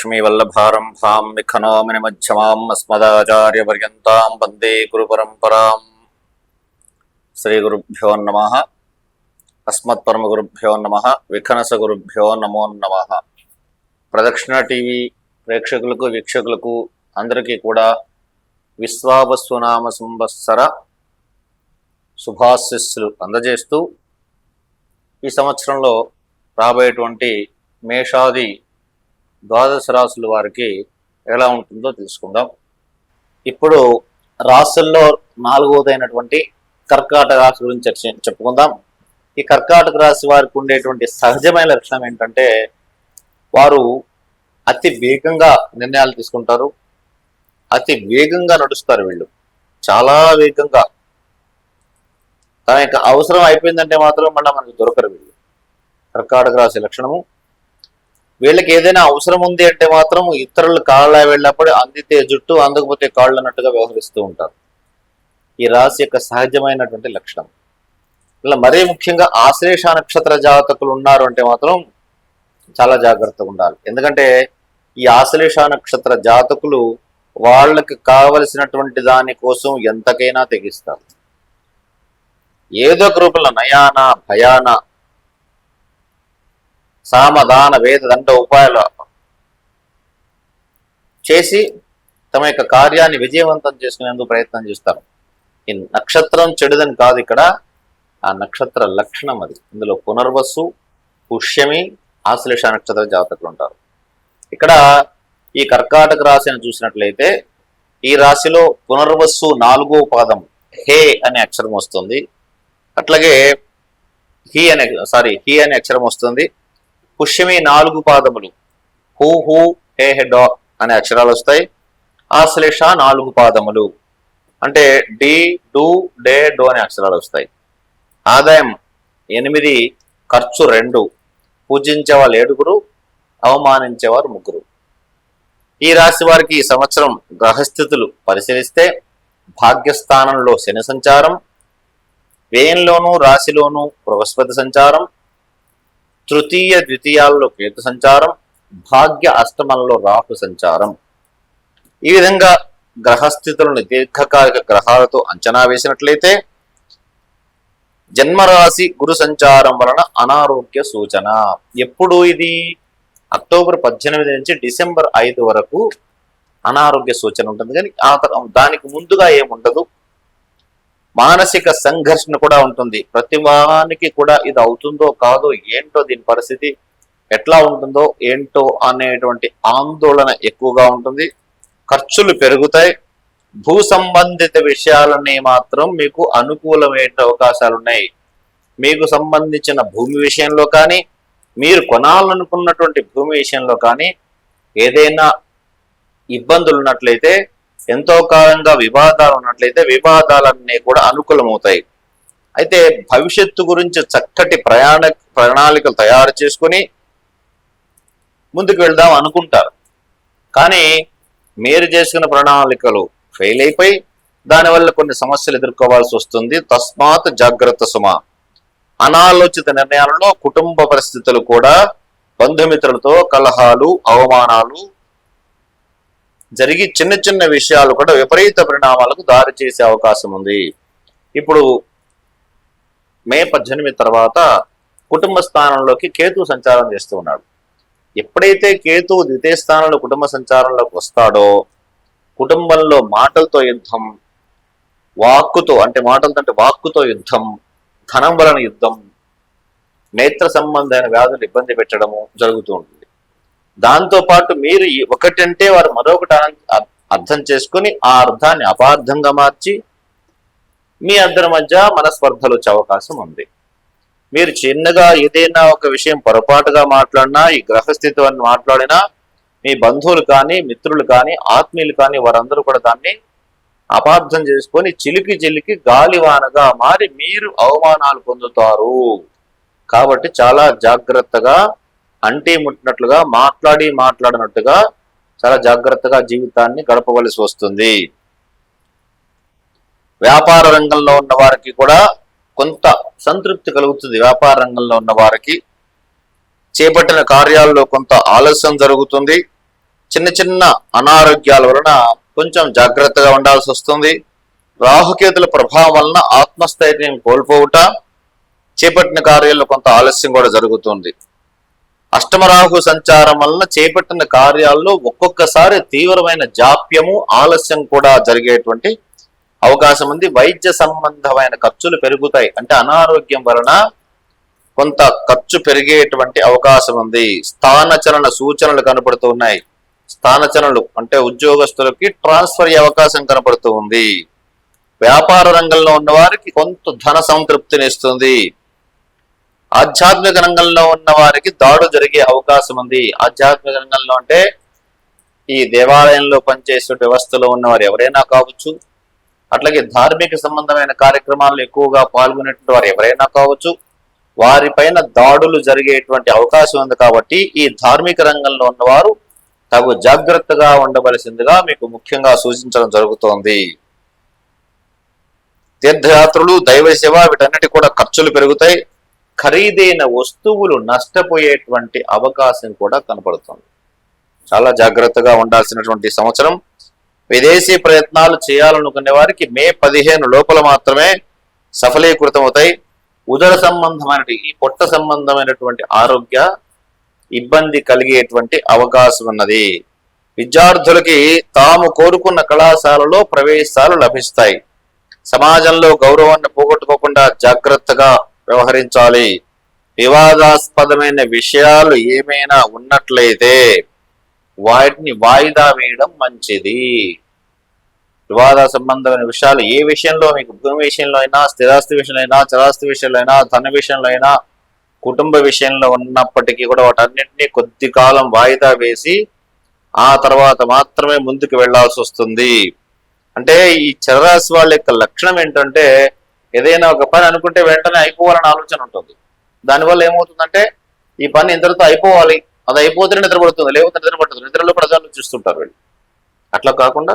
లక్ష్మీవల్లభారంభాం విఖనోమిని మధ్యమాం అస్మదాచార్యపర్యంతాం వందే గురు పరంపరాం శ్రీ గురుభ్యో నమ అస్మత్పరమ గురుభ్యో నమ విఖనస గురుభ్యో నమో నమ ప్రదక్షిణ టీవీ ప్రేక్షకులకు వీక్షకులకు అందరికీ కూడా విశ్వావస్వనామ సంవత్సర శుభాశిస్సులు అందజేస్తూ ఈ సంవత్సరంలో రాబోయేటువంటి మేషాది ద్వాదశ రాసుల వారికి ఎలా ఉంటుందో తెలుసుకుందాం. ఇప్పుడు రాసుల్లో నాలుగవదైనటువంటి కర్కాటక రాశి గురించి చర్చ- చెప్పుకుందాం. ఈ కర్కాటక రాశి వారికి ఉండేటువంటి సహజమైన లక్షణం ఏంటంటే వారు అతి వేగంగా నిర్ణయాలు తీసుకుంటారు. అతి వేగంగా నడుస్తారు వీళ్ళు. చాలా వేగంగా. తన యొక్క అవసరం అయిపోయిందంటే మాత్రం మళ్ళీ మనకు దొరకరు వీళ్ళు. కర్కాటక రాశి లక్షణము. వీళ్ళకి ఏదైనా అవసరం ఉంది అంటే మాత్రం ఇతరులు కాళ్ళ వెళ్ళినప్పుడు అందితే జుట్టు అందకపోతే కాళ్ళు అన్నట్టుగా వ్యవహరిస్తూ ఉంటారు. ఈ రాశి యొక్క సహజమైనటువంటి లక్షణం. ఇలా మరీ ముఖ్యంగా ఆశ్లేష నక్షత్ర జాతకులు ఉన్నారు అంటే మాత్రం చాలా జాగ్రత్తగా ఉండాలి. ఎందుకంటే ఈ ఆశ్లేష నక్షత్ర జాతకులు వాళ్ళకి కావలసినటువంటి దాని కోసం ఎంతకైనా తెగిస్తారు. ఏదో ఒక రూపంలో నయాన భయాన సామదాన వేద దండ ఉపాయాలు చేసి తమ యొక్క కార్యాన్ని విజయవంతం చేసుకునేందుకు ప్రయత్నం చేస్తారు. ఈ నక్షత్రం చెడుదని కాదు ఇక్కడ ఆ నక్షత్ర లక్షణం అది. ఇందులో పునర్వస్సు పుష్యమి ఆశ్లేష నక్షత్ర జాతకులు ఉంటారు. ఇక్కడ ఈ కర్కాటక రాశిని చూసినట్లయితే ఈ రాశిలో పునర్వస్సు నాలుగో పాదం హే అనే అక్షరం వస్తుంది. అట్లాగే హీ అనే సారీ హీ అనే అక్షరం వస్తుంది. పుష్యమి నాలుగు పాదములు. హూ హూ హే హె డా అనే అక్షరాలు వస్తాయి. ఆశ్లేష నాలుగు పాదములు. అంటే డి డు డే డో అనే అక్షరాలు వస్తాయి. ఆదాయం ఎనిమిది ఖర్చు రెండు. పూజించేవాళ్ళు ఏడుగురు అవమానించేవారు ముగ్గురు. ఈ రాశి వారికి ఈ సంవత్సరం గ్రహస్థితులు పరిశీలిస్తే భాగ్యస్థానంలో శని సంచారం వ్యయంలోనూ రాశిలోనూ బృహస్పతి సంచారం తృతీయ ద్వితీయాల్లో కేతు సంచారం? భాగ్య అష్టమంలో రాహు సంచారం. ఈ విధంగా గ్రహస్థితులను దీర్ఘకాలిక గ్రహాలతో అంచనా వేసినట్లయితే జన్మరాశి గురు సంచారం వలన అనారోగ్య సూచన. ఎప్పుడు ఇది? అక్టోబర్ పద్దెనిమిది నుంచి డిసెంబర్ ఐదు వరకు అనారోగ్య సూచన ఉంటుంది. కానీ ఆ దానికి ముందుగా ఏముండదు? మానసిక సంఘర్షణ కూడా ఉంటుంది. ప్రతి వానికి కూడా ఇది అవుతుందో కాదో ఏంటో దీని పరిస్థితి ఎట్లా ఉంటుందో ఏంటో అనేటువంటి ఆందోళన ఎక్కువగా ఉంటుంది. ఖర్చులు పెరుగుతాయి. భూ సంబంధిత విషయాలన్నీ మాత్రం మీకు అనుకూలమైన అవకాశాలు ఉన్నాయి మీకు సంబంధించిన భూమి విషయంలో కానీ మీరు కొనాలనుకున్నటువంటి భూమి విషయంలో కానీ ఏదైనా ఇబ్బందులు ఉన్నట్లయితే ఎంతో కాలంగా వివాదాలు ఉన్నట్లయితే వివాదాలన్నీ కూడా అనుకూలమవుతాయి. అయితే భవిష్యత్తు గురించి చక్కటి ప్రయాణ ప్రణాళికలు తయారు చేసుకుని ముందుకు వెళ్దాం అనుకుంటారు. కానీ మీరు చేసుకున్న ప్రణాళికలు ఫెయిల్ అయిపోయి దానివల్ల కొన్ని సమస్యలు ఎదుర్కోవాల్సి వస్తుంది. తస్మాత్ జాగ్రత్త సుమ. అనాలోచిత నిర్ణయాలలో కుటుంబ పరిస్థితులు కూడా బంధుమిత్రులతో కలహాలు అవమానాలు జరిగి చిన్న చిన్న విషయాలు కూడా విపరీత పరిణామాలకు దారి చేసే అవకాశం ఉంది. ఇప్పుడు మే పద్దెనిమిది తర్వాత కుటుంబ స్థానంలోకి కేతు సంచారం చేస్తూ ఉన్నాడు. ఎప్పుడైతే కేతు ద్వితీయ స్థానంలో కుటుంబ సంచారంలోకి వస్తాడో కుటుంబంలో మాటలతో యుద్ధం వాక్కుతో అంటే మాటలతో అంటే వాక్కుతో యుద్ధం ధనం వలన యుద్ధం నేత్ర సంబంధమైన వ్యాధులు ఇబ్బంది పెట్టడము జరుగుతూ ఉంటుంది. దాంతో పాటు మీరు ఒకటంటే వారు మరొకటి అర్థం చేసుకుని ఆ అర్థాన్ని అపార్థంగా మార్చి మీ అందరి మధ్య మనస్పర్ధలు వచ్చే అవకాశం ఉంది. మీరు చిన్నగా ఏదైనా ఒక విషయం పొరపాటుగా మాట్లాడినా ఈ గ్రహస్థితి అని మాట్లాడినా మీ బంధువులు కానీ మిత్రులు కానీ ఆత్మీయులు కానీ వారందరూ కూడా దాన్ని అపార్థం చేసుకొని చిలికి చిలికి గాలివానగా మారి మీరు అవమానాలు పొందుతారు. కాబట్టి చాలా జాగ్రత్తగా అంటి ముట్టినట్లుగా మాట్లాడి మాట్లాడినట్టుగా చాలా జాగ్రత్తగా జీవితాన్ని గడపవలసి వస్తుంది. వ్యాపార రంగంలో ఉన్న వారికి కూడా కొంత సంతృప్తి కలుగుతుంది. వ్యాపార రంగంలో ఉన్న వారికి చేపట్టిన కార్యాల్లో కొంత ఆలస్యం జరుగుతుంది. చిన్న చిన్న అనారోగ్యాల వలన కొంచెం జాగ్రత్తగా ఉండాల్సి వస్తుంది. రాహుకేతుల ప్రభావం వలన ఆత్మస్థైర్యం కోల్పోవుట చేపట్టిన కార్యాల్లో కొంత ఆలస్యం కూడా జరుగుతుంది. అష్టమరాహు సంచారం వలన చేపట్టిన కార్యాల్లో ఒక్కొక్కసారి తీవ్రమైన జాప్యము ఆలస్యం కూడా జరిగేటువంటి అవకాశం ఉంది. వైద్య సంబంధమైన ఖర్చులు పెరుగుతాయి. అంటే అనారోగ్యం వలన కొంత ఖర్చు పెరిగేటువంటి అవకాశం ఉంది. స్థానచలన సూచనలు కనపడుతూ ఉన్నాయి. స్థానచలనలు అంటే ఉద్యోగస్తులకి ట్రాన్స్ఫర్ అయ్యే అవకాశం కనపడుతూ ఉంది. వ్యాపార రంగంలో ఉన్న వారికి కొంత ధన సంతృప్తిని ఇస్తుంది. ఆధ్యాత్మిక రంగంలో ఉన్న వారికి దాడు జరిగే అవకాశం ఉంది. ఆధ్యాత్మిక రంగంలో అంటే ఈ దేవాలయంలో పనిచేసే వ్యవస్థలో ఉన్నవారు ఎవరైనా కావచ్చు అట్లాగే ధార్మిక సంబంధమైన కార్యక్రమాల్లో ఎక్కువగా పాల్గొనేటువంటి వారు ఎవరైనా కావచ్చు వారిపైన దాడులు జరిగేటువంటి అవకాశం ఉంది కాబట్టి ఈ ధార్మిక రంగంలో ఉన్నవారు తగు జాగ్రత్తగా ఉండవలసిందిగా మీకు ముఖ్యంగా సూచించడం జరుగుతోంది. తీర్థయాత్రలు దైవ సేవ వీటన్నిటి కూడా ఖర్చులు పెరుగుతాయి. ఖరీదైన వస్తువులు నష్టపోయేటువంటి అవకాశం కూడా కనపడుతుంది. చాలా జాగ్రత్తగా ఉండాల్సినటువంటి సంవత్సరం. విదేశీ ప్రయత్నాలు చేయాలనుకునే వారికి మే పదిహేను లోపల మాత్రమే సఫలీకృతమవుతాయి. ఉదర సంబంధమైన ఈ పొట్ట సంబంధమైనటువంటి ఆరోగ్య ఇబ్బంది కలిగేటువంటి అవకాశం ఉన్నది. విద్యార్థులకి తాము కోరుకున్న కళాశాలలో ప్రవేశాలు లభిస్తాయి. సమాజంలో గౌరవాన్ని పోగొట్టుకోకుండా జాగ్రత్తగా వ్యవహరించాలి. వివాదాస్పదమైన విషయాలు ఏమైనా ఉన్నట్లయితే వాటిని వాయిదా వేయడం మంచిది. వివాద సంబంధమైన విషయాలు ఏ విషయంలో మీకు భూమి విషయంలో అయినా స్థిరాస్తి విషయంలో అయినా చరాస్తి విషయంలో అయినా ధన విషయంలో అయినా కుటుంబ విషయంలో ఉన్నప్పటికీ కూడా వాటన్నింటినీ కొద్ది కాలం వాయిదా వేసి ఆ తర్వాత మాత్రమే ముందుకు వెళ్ళాల్సి వస్తుంది. అంటే ఈ చరరాశి వాళ్ళ యొక్క లక్షణం ఏంటంటే ఏదైనా ఒక పని అనుకుంటే వెంటనే అయిపోవాలని ఆలోచన ఉంటుంది. దానివల్ల ఏమవుతుందంటే ఈ పని ఇంతటితో అయిపోవాలి. అది అయిపోతేనే నిద్రపడుతుంది లేకపోతే నిద్రపడుతుంది నిద్రలో ప్రజలు చూస్తుంటారు వీళ్ళు. అట్లా కాకుండా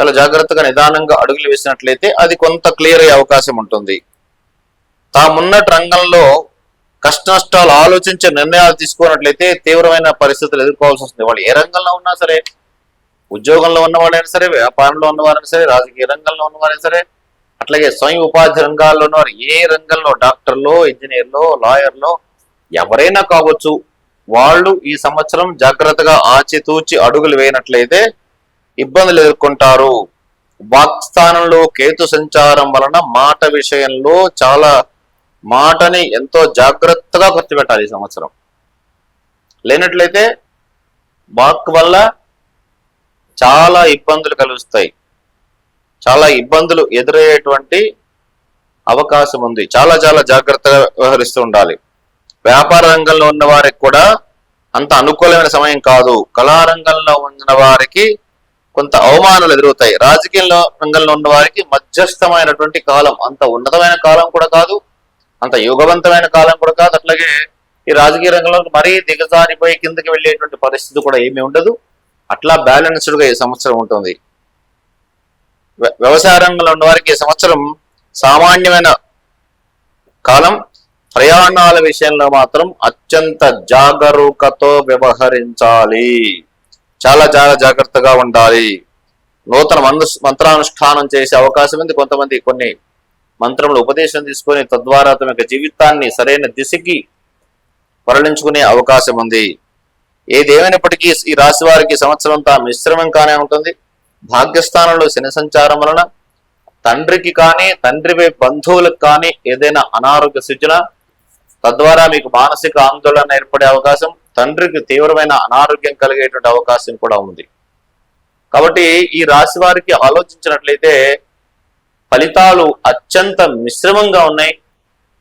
చాలా జాగ్రత్తగా నిదానంగా అడుగులు వేసినట్లయితే అది కొంత క్లియర్ అయ్యే అవకాశం ఉంటుంది. తామున్నటి రంగంలో కష్ట నష్టాలు ఆలోచించే నిర్ణయాలు తీసుకున్నట్లయితే తీవ్రమైన పరిస్థితులు ఎదుర్కోవాల్సి వస్తుంది. వాళ్ళు ఏ రంగంలో ఉన్నా సరే ఉద్యోగంలో ఉన్న వాళ్ళైనా సరే వ్యాపారంలో ఉన్నవారైనా సరే రాజకీయ రంగంలో ఉన్నవారైనా సరే అట్లాగే స్వయం ఉపాధి రంగాల్లోనో ఏ రంగంలో డాక్టర్లో ఇంజనీర్లో లాయర్లో ఎవరైనా కావచ్చు వాళ్ళు ఈ సంవత్సరం జాగ్రత్తగా ఆచితూచి అడుగులు వేయనట్లయితే ఇబ్బందులు ఎదుర్కొంటారు. వాక్స్థానంలో కేతు సంచారం వలన మాట విషయంలో చాలా మాటని ఎంతో జాగ్రత్తగా ఖర్చు పెట్టాలి ఈ సంవత్సరం. లేనట్లయితే వాక్ వల్ల చాలా ఇబ్బందులు కలుస్తాయి చాలా ఇబ్బందులు ఎదురయ్యేటువంటి అవకాశం ఉంది. చాలా చాలా జాగ్రత్తగా వ్యవహరిస్తూ ఉండాలి. వ్యాపార రంగంలో ఉన్న వారికి కూడా అంత అనుకూలమైన సమయం కాదు. కళారంగంలో ఉన్న వారికి కొంత అవమానాలు ఎదురవుతాయి. రాజకీయంలో రంగంలో ఉన్న వారికి మధ్యస్థమైనటువంటి కాలం అంత ఉన్నతమైన కాలం కూడా కాదు అంత యుగవంతమైన కాలం కూడా కాదు. అట్లాగే ఈ రాజకీయ రంగంలో మరీ దిగజారిపోయి కిందకి వెళ్ళేటువంటి పరిస్థితి కూడా ఏమీ ఉండదు. అట్లా బ్యాలెన్స్డ్గా ఈ సంవత్సరం ఉంటుంది. వ్యవసాయ రంగంలో ఉన్న వారికి సంవత్సరం సామాన్యమైన కాలం. ప్రయాణాల విషయంలో మాత్రం అత్యంత జాగరూకతో వ్యవహరించాలి. చాలా చాలా జాగ్రత్తగా ఉండాలి. నూతన మందు మంత్రానుష్ఠానం చేసే అవకాశం ఉంది. కొంతమంది కొన్ని మంత్రములు ఉపదేశం తీసుకొని తద్వారా తమ యొక్క జీవితాన్ని సరైన దిశకి మరలించుకునే అవకాశం ఉంది. ఏదేమైనప్పటికీ ఈ రాశి వారికి సంవత్సరం మిశ్రమం కానే ఉంటుంది. భాగ్యస్థానంలో శని సంచారం వలన తండ్రికి కానీ తండ్రి బంధువులకు కానీ ఏదైనా అనారోగ్య సూచన తద్వారా మీకు మానసిక ఆందోళన ఏర్పడే అవకాశం తండ్రికి తీవ్రమైన అనారోగ్యం కలిగేటువంటి అవకాశం కూడా ఉంది. కాబట్టి ఈ రాశి వారికి ఆలోచించినట్లయితే ఫలితాలు అత్యంత మిశ్రమంగా ఉన్నాయి.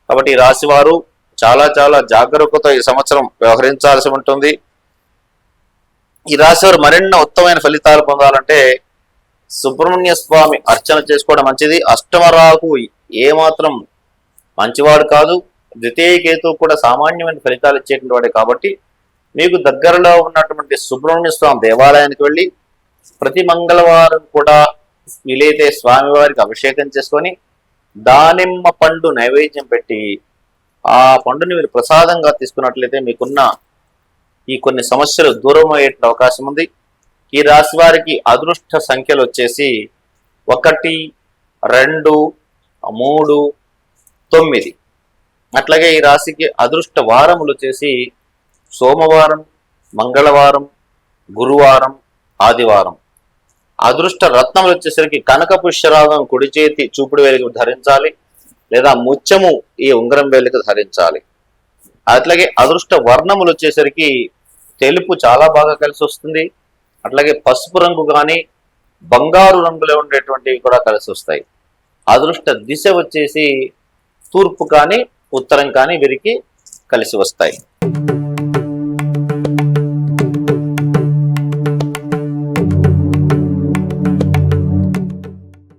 కాబట్టి ఈ రాశి వారు చాలా చాలా జాగరూకత ఈ సంవత్సరం వ్యవహరించాల్సి ఉంటుంది. ఈ రాశి వారు మరిన్ని ఉత్తమైన ఫలితాలు పొందాలంటే సుబ్రహ్మణ్య స్వామి అర్చన చేసుకోవడం మంచిది. అష్టమరాకు ఏమాత్రం మంచివాడు కాదు. ద్వితీయ కేతు కూడా సామాన్యమైన ఫలితాలు ఇచ్చేటువంటి వాడే కాబట్టి మీకు దగ్గరలో ఉన్నటువంటి సుబ్రహ్మణ్య స్వామి దేవాలయానికి వెళ్ళి ప్రతి మంగళవారం కూడా వీలైతే స్వామివారికి అభిషేకం చేసుకొని దానిమ్మ పండు నైవేద్యం పెట్టి ఆ పండుని మీరు ప్రసాదంగా తీసుకున్నట్లయితే మీకున్న ఈ కొన్ని సమస్యలు దూరం అయ్యేట అవకాశం ఉంది. ఈ రాశి వారికి అదృష్ట సంఖ్యలు వచ్చేసి ఒకటి రెండు మూడు తొమ్మిది. అట్లాగే ఈ రాశికి అదృష్ట వారములు వచ్చేసి సోమవారం మంగళవారం గురువారం ఆదివారం. అదృష్ట రత్నములు వచ్చేసరికి కనక పుష్యరాగం కుడి చేతి చూపుడు వేలికి ధరించాలి లేదా ముత్యము ఈ ఉంగరం వేలికి ధరించాలి. అట్లాగే అదృష్ట వర్ణములు వచ్చేసరికి తెలుపు చాలా బాగా కలిసి వస్తుంది. అట్లాగే పసుపు రంగు కానీ బంగారు రంగులో ఉండేటువంటివి కూడా కలిసి వస్తాయి. అదృష్ట దిశ వచ్చేసి తూర్పు కానీ ఉత్తరం కానీ వీరికి కలిసి వస్తాయి.